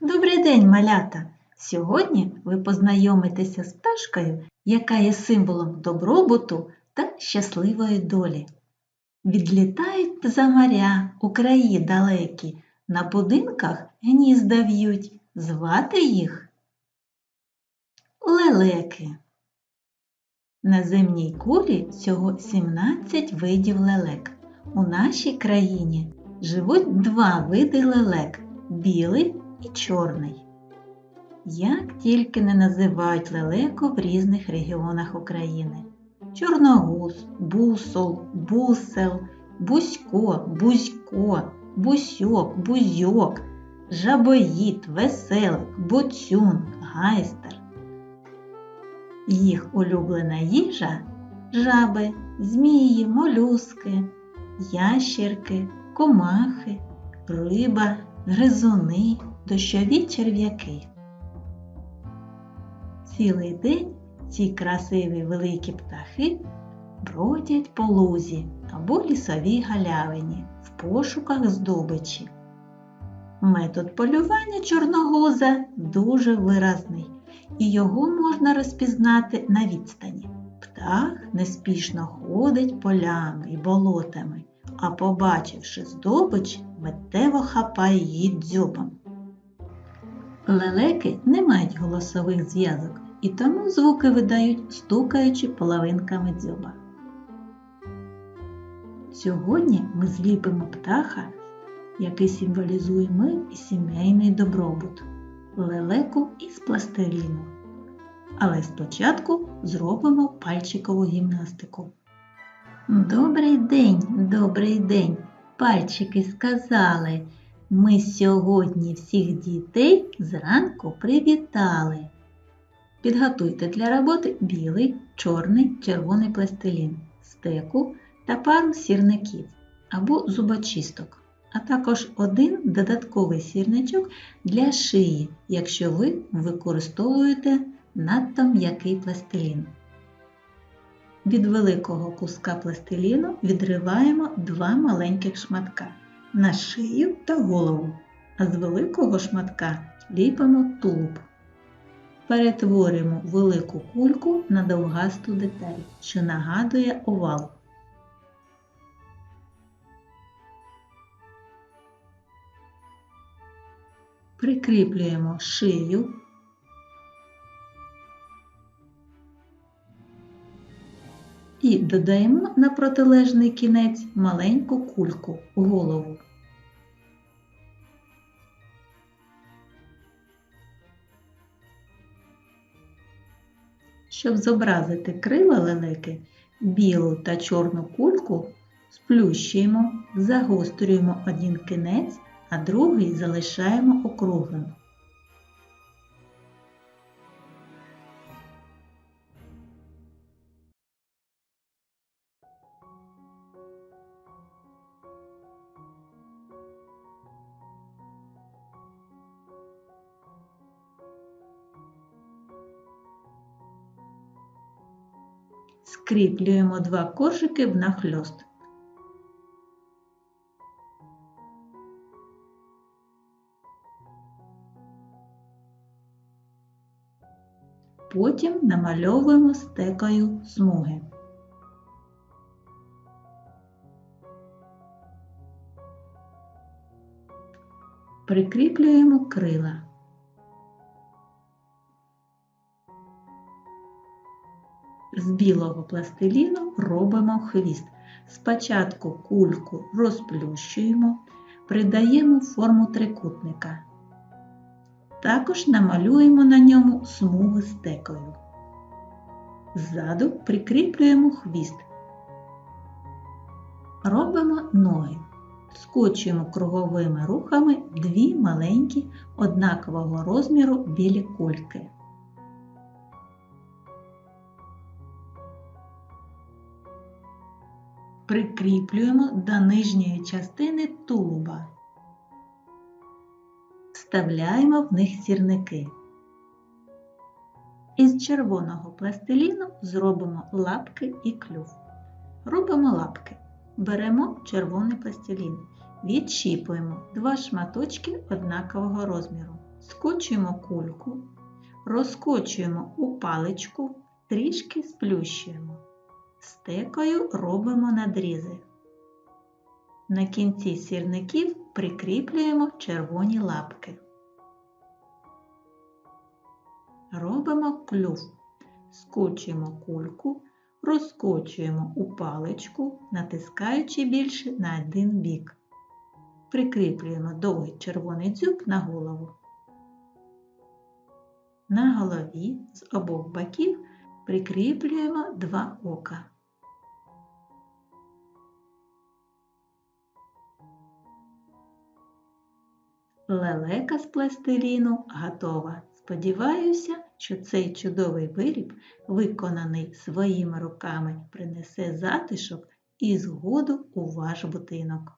Добрий день, малята! Сьогодні ви познайомитеся з пташкою, яка є символом добробуту та щасливої долі. Відлітають за моря у краї далекі, на будинках гнізда в'ють, звати їх лелеки. На земній кулі всього 17 видів лелек. У нашій країні живуть два види лелек білий і чорний. Як тільки не називають лелеку в різних регіонах України. Чорногуз, бусол, бусел, бусько, бузько, бусьок, бузьок, жабоїд, веселик, боцюн, гайстер. Їх улюблена їжа жаби, змії, молюски, ящерки, комахи, риба, гризуни, дощові черв'яки. Цілий день ці красиві великі птахи бродять по лузі або лісовій галявині в пошуках здобичі. Метод полювання чорногуза дуже виразний, і його можна розпізнати на відстані. Птах неспішно ходить полями і болотами, а побачивши здобич, миттєво хапає її дзьобом. Лелеки не мають голосових зв'язок і тому звуки видають, стукаючи половинками дзьоба. Сьогодні ми зліпимо птаха, який символізує мир і сімейний добробут, лелеку із пластиліну. Але спочатку зробимо пальчикову гімнастику. Добрий день, добрий день! Пальчики сказали. Ми сьогодні всіх дітей зранку привітали. Підготуйте для роботи білий, чорний, червоний пластилін, стеку та пару сірників або зубочисток, а також один додатковий сірничок для шиї, якщо ви використовуєте надто м'який пластилін. Від великого куска пластиліну відриваємо два маленьких шматка на шию та голову, а з великого шматка ліпимо тулуб. Перетворюємо велику кульку на довгасту деталь, що нагадує овал. Прикріплюємо шию. І додаємо на протилежний кінець маленьку кульку голову. Щоб зобразити крила лелеки, білу та чорну кульку сплющуємо, загострюємо один кінець, а другий залишаємо округлим. Скріплюємо два коржики в нахльост. Потім намальовуємо стекою смуги. Прикріплюємо крила. З білого пластиліну робимо хвіст. Спочатку кульку розплющуємо, придаємо форму трикутника. Також намалюємо на ньому смуги стекою. Ззаду прикріплюємо хвіст. Робимо ноги. Скочуємо круговими рухами дві маленькі однакового розміру білі кульки. Прикріплюємо до нижньої частини тулуба. Вставляємо в них сірники. Із червоного пластиліну зробимо лапки і клюв. Робимо лапки. Беремо червоний пластилін, відщіпуємо два шматочки однакового розміру. скочуємо кульку, розкочуємо у паличку, трішки сплющуємо. Стекою робимо надрізи. На кінці сірників прикріплюємо червоні лапки. Робимо клюв. Скочуємо кульку, розкочуємо у паличку, натискаючи більше на один бік. Прикріплюємо довгий червоний дзюб на голову. На голові з обох боків прикріплюємо два ока. Лелека з пластиліну готова. Сподіваюся, що цей чудовий виріб, виконаний своїми руками, принесе затишок і згоду у ваш будинок.